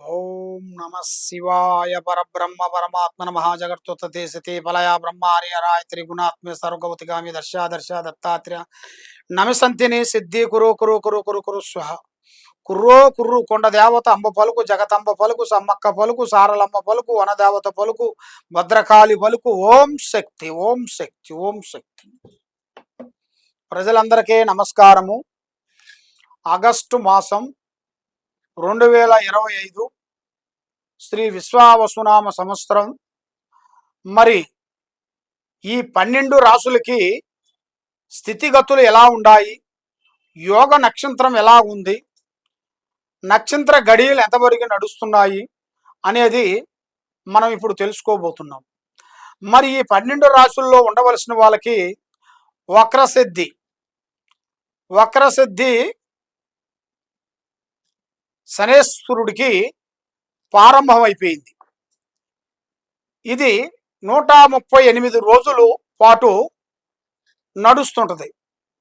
ఓం నమ శివాయ పరబ్రహ్మ పరమాత్మ నమ దేశతే సతే ఫలయ బ్రహ్మారి హరాయ త్రిగుణాత్మ సర్వగవతిగామి దర్శా దర్శ దత్తాత్రేయ నమిసంతిని సిద్ధి కురు కురు కురు కురు కురు స్వహ కుర్రో కుర్రు కొండ దేవత అంబ పలుకు జగతంబ పలుకు సమ్మక్క పలుకు సారలమ్మ పలుకు వనదేవత పలుకు భద్రకాళి పలుకు ఓం శక్తి ఓం శక్తి ఓం శక్తి. ప్రజలందరికీ నమస్కారము. ఆగస్టు మాసం రెండు వేల ఇరవై ఐదు శ్రీ విశ్వావసునామ సంవత్సరం. మరి ఈ పన్నెండు రాసులకి స్థితిగతులు ఎలా ఉన్నాయి యోగ నక్షత్రం ఎలా ఉంది? నక్షత్ర గడియలు ఎంతవరకు నడుస్తున్నాయి? అనేది మనం ఇప్పుడు తెలుసుకోబోతున్నాం. మరి ఈ పన్నెండు రాసుల్లో ఉండవలసిన వాళ్ళకి వక్రసిద్ధి. వక్రసిద్ధి శనేశ్వరుడికి ప్రారంభమైపోయింది. ఇది నూట ముప్పై ఎనిమిది రోజులు పాటు నడుస్తుంటుంది.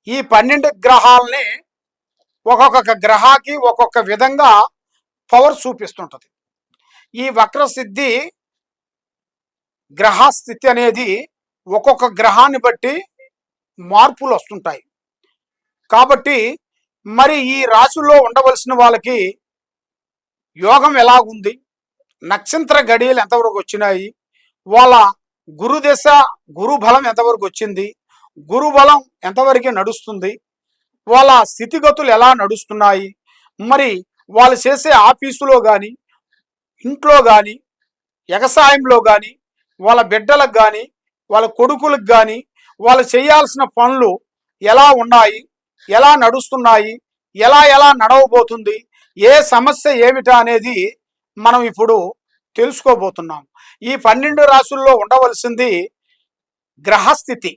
ఈ పన్నెండు గ్రహాలని ఒక్కొక్క గ్రహాకి ఒక్కొక్క విధంగా పవర్ చూపిస్తుంటుంది. ఈ వక్రసిద్ధి గ్రహస్థితి అనేది ఒక్కొక్క గ్రహాన్ని బట్టి మార్పులు వస్తుంటాయి. కాబట్టి మరి ఈ రాశుల్లో ఉండవలసిన వాళ్ళకి యోగం ఎలాగుంది నక్షత్ర గడియలు ఎంతవరకు వచ్చినాయి? వాళ్ళ గురుదశ గురు బలం ఎంతవరకు వచ్చింది? గురు బలం ఎంతవరకు నడుస్తుంది? వాళ్ళ స్థితిగతులు ఎలా నడుస్తున్నాయి? మరి వాళ్ళు చేసే ఆఫీసులో కానీ ఇంట్లో కానీ వ్యవసాయంలో కానీ వాళ్ళ బిడ్డలకు కానీ వాళ్ళ కొడుకులకు కానీ వాళ్ళు చేయాల్సిన పనులు ఎలా ఉన్నాయి? ఎలా నడుస్తున్నాయి? ఎలా ఎలా నడవబోతుంది? ఏ సమస్య ఏమిటా అనేది మనం ఇప్పుడు తెలుసుకోబోతున్నాం. ఈ పన్నెండు రాసుల్లో ఉండవలసింది గ్రహస్థితి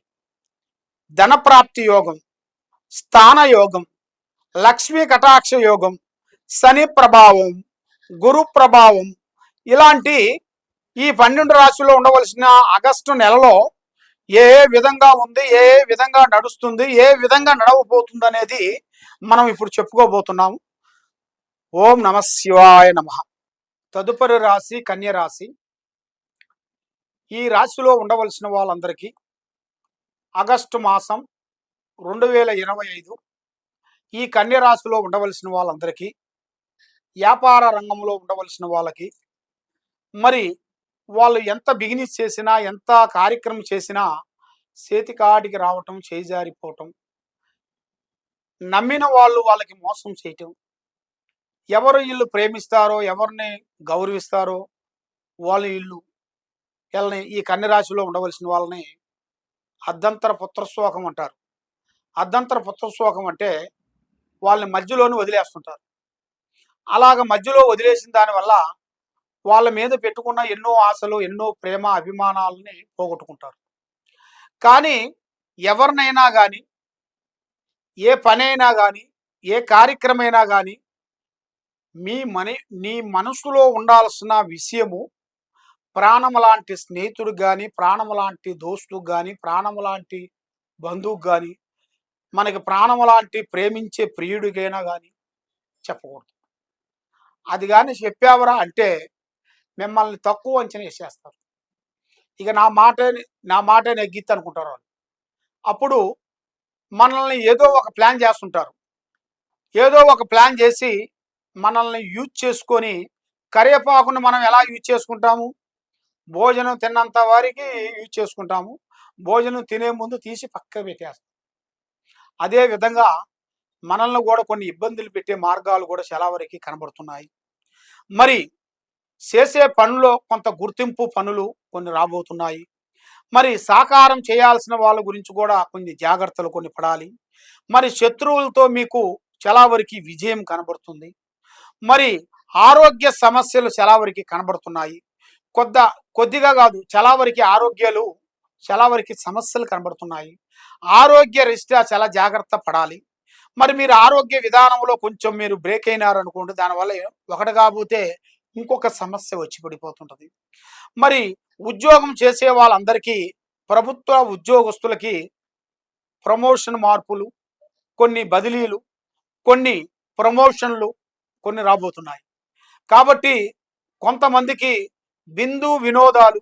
ధనప్రాప్తి యోగం స్థాన యోగం లక్ష్మీ కటాక్ష యోగం శని ప్రభావం గురు ప్రభావం ఇలాంటి ఈ పన్నెండు రాశుల్లో ఉండవలసిన ఆగస్టు నెలలో ఏ ఏ విధంగా ఉంది ఏ ఏ విధంగా నడుస్తుంది ఏ విధంగా నడవబోతుంది అనేది మనం ఇప్పుడు చెప్పుకోబోతున్నాము ఓం నమ శివాయ నమ. తదుపరి రాశి కన్య రాశి. ఈ రాశిలో ఉండవలసిన వాళ్ళందరికీ ఆగస్టు మాసం రెండు వేల ఇరవై ఐదు ఈ కన్య రాశిలో ఉండవలసిన వాళ్ళందరికీ వ్యాపార రంగంలో ఉండవలసిన వాళ్ళకి మరి వాళ్ళు ఎంత బిగినెస్ చేసినా ఎంత కార్యక్రమం చేసినా చేతికాడికి రావటం చేజారిపోవటం నమ్మిన వాళ్ళు వాళ్ళకి మోసం చేయటం ఎవరు వీళ్ళు ప్రేమిస్తారో ఎవరిని గౌరవిస్తారో వాళ్ళ ఇల్లు వీళ్ళని ఈ కన్యరాశిలో ఉండవలసిన వాళ్ళని అర్ధంతర పుత్రశోకం అంటారు. అర్ధంతర పుత్రశోకం అంటే వాళ్ళని మధ్యలోనే వదిలేస్తుంటారు. అలాగ మధ్యలో వదిలేసిన దానివల్ల వాళ్ళ మీద పెట్టుకున్న ఎన్నో ఆశలు ఎన్నో ప్రేమ అభిమానాలని పోగొట్టుకుంటారు. కానీ ఎవరినైనా కానీ ఏ పనైనా కానీ ఏ కార్యక్రమైనా కానీ మీ మని నీ మనసులో ఉండాల్సిన విషయము ప్రాణం లాంటి స్నేహితుడు కానీ ప్రాణం లాంటి దోస్తుకు కానీ ప్రాణం లాంటి బంధువుకు కానీ మనకి ప్రాణం లాంటి ప్రేమించే ప్రియుడికైనా కానీ చెప్పకూడదు. అది కానీ చెప్పావరా అంటే మిమ్మల్ని తక్కువ అంచనా వేసేస్తారు. ఇక నా మాట నా మాట నెగ్గిద్ది అనుకుంటారు వాళ్ళు. అప్పుడు మనల్ని ఏదో ఒక ప్లాన్ చేస్తుంటారు. ఏదో ఒక ప్లాన్ చేసి మనల్ని యూజ్ చేసుకొని కరివేపాకును మనం ఎలా యూజ్ చేసుకుంటాము? భోజనం తిన్నంత వారికి యూజ్ చేసుకుంటాము. భోజనం తినే ముందు తీసి పక్క పెట్టేస్తాం. అదే విధంగా మనల్ని కూడా కొన్ని ఇబ్బందులు పెట్టే మార్గాలు కూడా చాలా వరకు కనబడుతున్నాయి. మరి చేసే పనుల్లో కొంత గుర్తింపు పనులు కొన్ని రాబోతున్నాయి. మరి సాకారం చేయాల్సిన వాళ్ళ గురించి కూడా కొన్ని జాగ్రత్తలు కొన్ని పడాలి. మరి శత్రువులతో మీకు చాలా వరకు విజయం కనబడుతుంది. మరి ఆరోగ్య సమస్యలు చాలా వరకు కనబడుతున్నాయి. కొద్ద కొద్దిగా కాదు చాలా వరకు ఆరోగ్యాలు చాలా వరకు సమస్యలు కనబడుతున్నాయి. ఆరోగ్య రిష్ట్యా చాలా జాగ్రత్త పడాలి. మరి మీరు ఆరోగ్య విధానంలో కొంచెం మీరు బ్రేక్ అయినారనుకోండి దానివల్ల ఒకటి కాబోతే ఇంకొక సమస్య వచ్చి పడిపోతుంటుంది. మరి ఉద్యోగం చేసే వాళ్ళందరికీ ప్రభుత్వ ఉద్యోగస్తులకి ప్రమోషన్ మార్పులు కొన్ని బదిలీలు కొన్ని ప్రమోషన్లు కొన్ని రాబోతున్నాయి. కాబట్టి కొంతమందికి బిందు వినోదాలు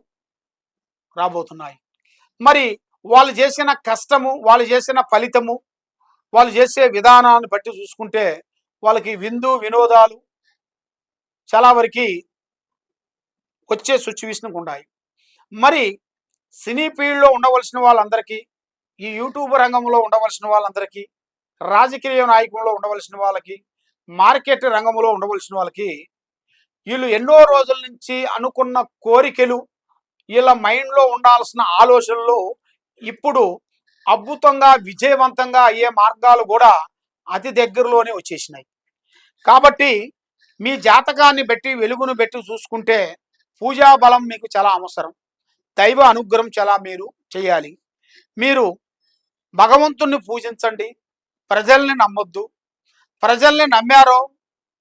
రాబోతున్నాయి. మరి వాళ్ళు చేసిన కష్టము వాళ్ళు చేసిన ఫలితము వాళ్ళు చేసే విధానాన్ని బట్టి చూసుకుంటే వాళ్ళకి విందు వినోదాలు చాలా వరకు వచ్చే సిచ్యువేషన్ ఉన్నాయి మరి సినీ ఫీల్డ్లో ఉండవలసిన వాళ్ళందరికీ ఈ యూట్యూబ్ రంగంలో ఉండవలసిన వాళ్ళందరికీ రాజకీయ నాయకుల్లో ఉండవలసిన వాళ్ళకి మార్కెట్ రంగంలో ఉండవలసిన వాళ్ళకి వీళ్ళు ఎన్నో రోజుల నుంచి అనుకున్న కోరికలు వీళ్ళ మైండ్లో ఉండాల్సిన ఆలోచనలు ఇప్పుడు అద్భుతంగా విజయవంతంగా అయ్యే మార్గాలు కూడా అతి దగ్గరలోనే వచ్చేసినాయి. కాబట్టి మీ జాతకాన్ని బట్టి వెలుగును బట్టి చూసుకుంటే పూజా బలం మీకు చాలా అవసరం. దైవ అనుగ్రహం చాలా మీరు చేయాలి. మీరు భగవంతుణ్ణి పూజించండి. ప్రజల్ని నమ్మొద్దు. ప్రజల్ని నమ్మారో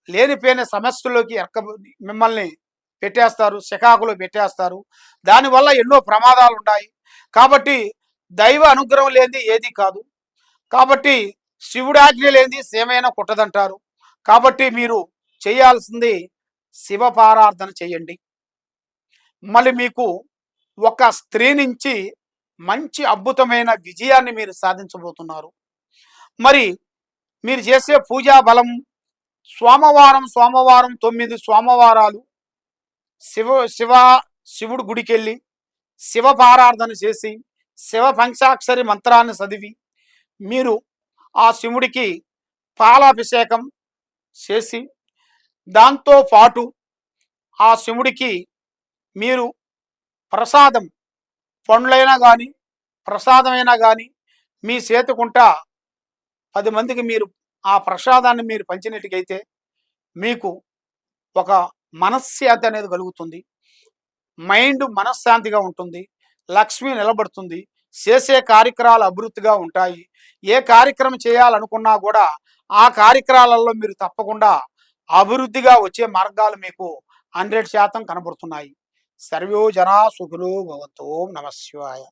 లేనిపోయిన సమస్యల్లోకి ఎక్క మిమ్మల్ని పెట్టేస్తారు శికాకులో పెట్టేస్తారు. దానివల్ల ఎన్నో ప్రమాదాలు ఉన్నాయి కాబట్టి దైవ అనుగ్రహం లేనిది ఏది కాదు. కాబట్టి శివుడు ఆజ్ఞ లేనిది సేమైన కుట్టదంటారు. కాబట్టి మీరు చేయాల్సింది శివపారార్థన చేయండి. మళ్ళీ మీకు ఒక స్త్రీ నుంచి మంచి అద్భుతమైన విజయాన్ని మీరు సాధించబోతున్నారు. మరి మీరు చేసే పూజా బలం సోమవారం సోమవారం తొమ్మిది సోమవారాలు శివ శివ శివుడు గుడికి వెళ్ళి శివ పారాధన చేసి శివ పంచాక్షరి మంత్రాన్ని చదివి మీరు ఆ శివుడికి పాలాభిషేకం చేసి దాంతో పాటు ఆ శివుడికి మీరు ప్రసాదం పండ్లైనా కానీ ప్రసాదమైనా కానీ మీ చేతుకుంటా పది మందికి మీరు ఆ ప్రసాదాన్ని మీరు పంచినట్టుకైతే మీకు ఒక మనశ్శాంతి అనేది కలుగుతుంది. మైండ్ మనశ్శాంతిగా ఉంటుంది. లక్ష్మి నిలబడుతుంది. చేసే కార్యక్రమాలు అభివృద్ధిగా ఉంటాయి. ఏ కార్యక్రమం చేయాలనుకున్నా కూడా ఆ కార్యక్రమాలలో మీరు తప్పకుండా అభివృద్ధిగా వచ్చే మార్గాలు మీకు హండ్రెడ్ శాతం కనబడుతున్నాయి. సర్వో జనా సుఖులు భవంతో నమశివాయ